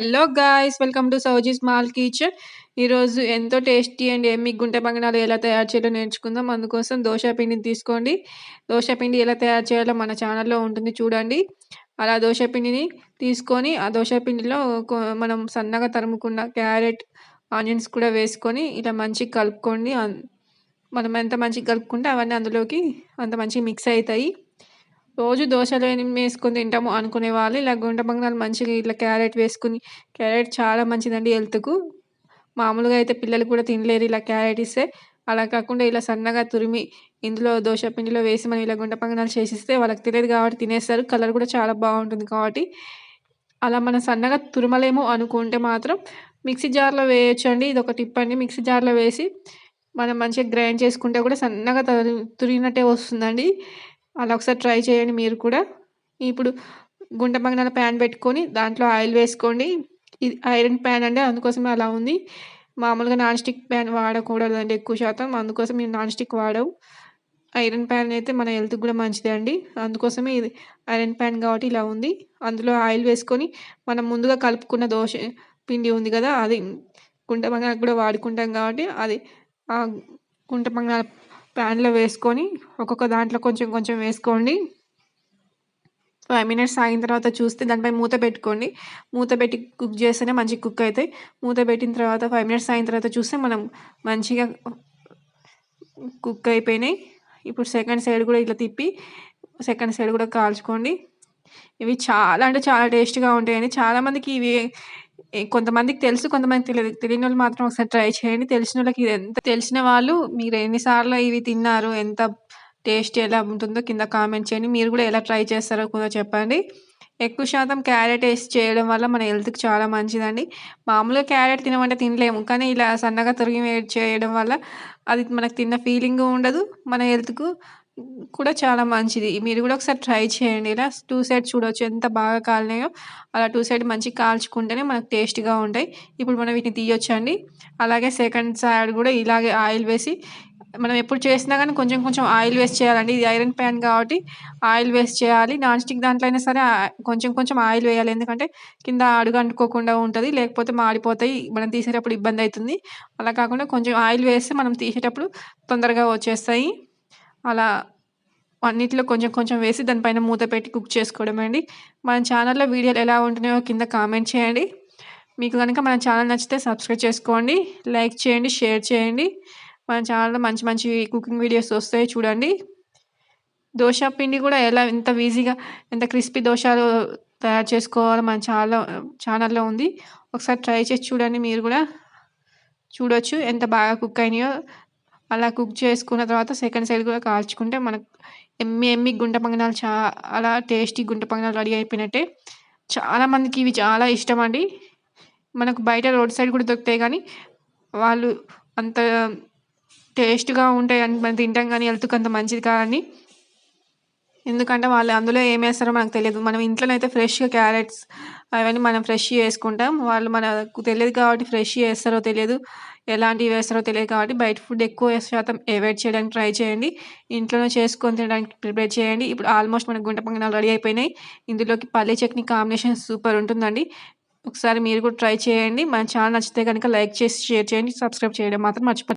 Hello guys welcome to Sowji small kitchen ఈరోజు ఎంతో tasty and ఏమి గుంటె బంగనాలు ఎలా తయారు చేయాలో నేర్చుకుందాం. అందుకోసం దోశ పిండిని తీసుకోండి. దోశ పిండి ఎలా తయారు చేయాలో మన ఛానల్లో ఉంటుంది చూడండి. అలా దోశ పిండిని తీసుకొని ఆ దోశ పిండిలో మనం సన్నగా తరుముకున్న క్యారెట్ ఆనియన్స్ కూడా వేసుకొని ఇలా మంచిగా కలుపుకోండి. మనం ఎంత మంచిగా కలుపుకుంటే అవన్నీ అందులోకి అంత మంచిగా మిక్స్ అవుతాయి. రోజు దోశలు వేసుకొని తింటాము అనుకునే వాళ్ళు. ఇలా గుంట బంగాళాలు మంచిగా ఇట్లా క్యారెట్ వేసుకుని క్యారెట్ చాలా మంచిదండి హెల్త్కు. మామూలుగా అయితే పిల్లలు కూడా తినలేరు ఇలా క్యారెట్ ఇస్తే. అలా కాకుండా ఇలా సన్నగా తురిమి ఇందులో దోశ పిండిలో వేసి మనం ఇలా గుంట పంగనాలు చేసిస్తే వాళ్ళకి తెలియదు కాబట్టి తినేస్తారు. కలర్ కూడా చాలా బాగుంటుంది కాబట్టి. అలా మనం సన్నగా తురమలేము అనుకుంటే మాత్రం మిక్సీ జార్లో వేయొచ్చండి. ఇది ఒక టిప్ అండి. మిక్సీ జార్లో వేసి మనం మంచిగా గ్రైండ్ చేసుకుంటే కూడా సన్నగా తురిగినట్టే వస్తుందండి. అలా ఒకసారి ట్రై చేయండి మీరు కూడా. ఇప్పుడు గుంట మగ్నాల ప్యాన్ పెట్టుకొని దాంట్లో ఆయిల్ వేసుకోండి. ఇది ఐరన్ ప్యాన్ అండి అందుకోసమే అలా ఉంది. మామూలుగా నాన్ స్టిక్ ప్యాన్ వాడకూడదండి ఎక్కువ శాతం అందుకోసం మేము నాన్ స్టిక్ వాడవు. ఐరన్ ప్యాన్ అయితే మన హెల్త్కి కూడా మంచిదే అండి అందుకోసమే ఇది ఐరన్ ప్యాన్ కాబట్టి ఇలా ఉంది. అందులో ఆయిల్ వేసుకొని మనం ముందుగా కలుపుకున్న దోశ పిండి ఉంది కదా అది గుంట బంగాళ కూడా వాడుకుంటాం కాబట్టి అది ఆ గుంట బంగాళ ప్యాన్లో వేసుకొని ఒక్కొక్క దాంట్లో కొంచెం కొంచెం వేసుకోండి. ఫైవ్ మినిట్స్ ఆగిన తర్వాత చూస్తే దానిపై మూత పెట్టుకోండి. మూత పెట్టి కుక్ చేస్తేనే మంచిగా కుక్ అవుతాయి. మూత పెట్టిన తర్వాత ఫైవ్ మినిట్స్ అయిన తర్వాత చూస్తే మనం మంచిగా కుక్ అయిపోయినాయి. ఇప్పుడు సెకండ్ సైడ్ కూడా ఇట్లా తిప్పి సెకండ్ సైడ్ కూడా కాల్చుకోండి. ఇవి చాలా అంటే చాలా టేస్ట్గా ఉంటాయండి చాలామందికి ఇవి కొంతమందికి తెలుసు కొంతమందికి తెలియదు తెలియని వాళ్ళు మాత్రం ఒకసారి ట్రై చేయండి. తెలిసిన వాళ్ళకి ఇది ఎంత తెలిసిన వాళ్ళు మీరు ఎన్నిసార్లు ఇవి తిన్నారు ఎంత టేస్ట్ ఎలా ఉంటుందో కింద కామెంట్ చేయండి. మీరు కూడా ఎలా ట్రై చేస్తారో కూడా చెప్పండి. ఎక్కువ శాతం క్యారెట్ వేసి చేయడం వల్ల మన హెల్త్కి చాలా మంచిదండి. మామూలుగా క్యారెట్ తినమంటే తినలేము కానీ ఇలా సన్నగా తొరిగి చేయడం వల్ల అది మనకు తిన్న ఫీలింగ్ ఉండదు మన హెల్త్కు కూడా చాలా మంచిది. మీరు కూడా ఒకసారి ట్రై చేయండి. ఇలా టూ సైడ్ చూడవచ్చు ఎంత బాగా కాలినాయో అలా టూ సైడ్ మంచి కాల్చుకుంటేనే మనకు టేస్ట్గా ఉంటాయి. ఇప్పుడు మనం వీటిని తీయొచ్చండి. అలాగే సెకండ్ సైడ్ కూడా ఇలాగే ఆయిల్ వేసి మనం ఎప్పుడు చేసినా కానీ కొంచెం కొంచెం ఆయిల్ వేస్ట్ చేయాలండి. ఇది ఐరన్ ప్యాన్ కాబట్టి ఆయిల్ వేస్ట్ చేయాలి. నాన్ స్టిక్ దాంట్లో అయినా సరే కొంచెం కొంచెం ఆయిల్ వేయాలి. ఎందుకంటే కింద అడుగు అంటుకోకుండా ఉంటుంది. లేకపోతే మాడిపోతాయి. మనం తీసేటప్పుడు ఇబ్బంది అవుతుంది. అలా కాకుండా కొంచెం ఆయిల్ వేస్తే మనం తీసేటప్పుడు తొందరగా వచ్చేస్తాయి. అలా అన్నిట్లో కొంచెం కొంచెం వేసి దానిపైన మూత పెట్టి కుక్ చేసుకోవడం అండి. మన ఛానల్లో వీడియోలు ఎలా ఉంటున్నాయో కింద కామెంట్ చేయండి. మీకు కనుక మన ఛానల్ నచ్చితే సబ్స్క్రైబ్ చేసుకోండి లైక్ చేయండి షేర్ చేయండి. మన ఛానల్లో మంచి మంచి కుకింగ్ వీడియోస్ వస్తాయి చూడండి. దోశ పిండి కూడా ఎలా ఎంత ఈజీగా ఎంత క్రిస్పీ దోశలు తయారు చేసుకోవాలో మన చాలా ఛానల్లో ఉంది. ఒకసారి ట్రై చేసి చూడండి మీరు కూడా. చూడొచ్చు ఎంత బాగా కుక్ అయినాయో. అలా కుక్ చేసుకున్న తర్వాత సెకండ్ సైడ్ కూడా కాల్చుకుంటే మనకు ఎమ్మి ఎమ్మి గుంట పొంగనాలు చాలా టేస్టీ గుంట పొంగనాలు రెడీ అయిపోయినట్టే. చాలామందికి ఇవి చాలా ఇష్టం అండి. మనకు బయట రోడ్ సైడ్ కూడా దొరుకుతాయి కానీ వాళ్ళు అంత టేస్ట్గా ఉంటాయి అని మనం తింటాం కానీ హెల్త్కి అంత మంచిది కాదని ఎందుకంటే వాళ్ళు అందులో ఏం వేస్తారో మనకు తెలియదు. మనం ఇంట్లోనైతే ఫ్రెష్గా క్యారెట్స్ అవన్నీ మనం ఫ్రెష్ చేసుకుంటాం. వాళ్ళు మనకు తెలియదు కాబట్టి ఫ్రెష్ చేస్తారో తెలియదు. ఎలాంటివి వేస్తారో తెలియదు కాబట్టి బయట ఫుడ్ ఎక్కువ శాతం అవాయిడ్ చేయడానికి ట్రై చేయండి. ఇంట్లోనే చేసుకొని తినడానికి ప్రిపేర్ చేయండి. ఇప్పుడు ఆల్మోస్ట్ మన గుంట పొంగనాలు రెడీ అయిపోయినాయి. ఇందులోకి పల్లీ చట్నీ కాంబినేషన్ సూపర్ ఉంటుందండి. ఒకసారి మీరు కూడా ట్రై చేయండి. మన ఛానల్ నచ్చితే కనుక లైక్ చేసి షేర్ చేయండి. సబ్స్క్రైబ్ చేయడం మాత్రం మర్చిపోండి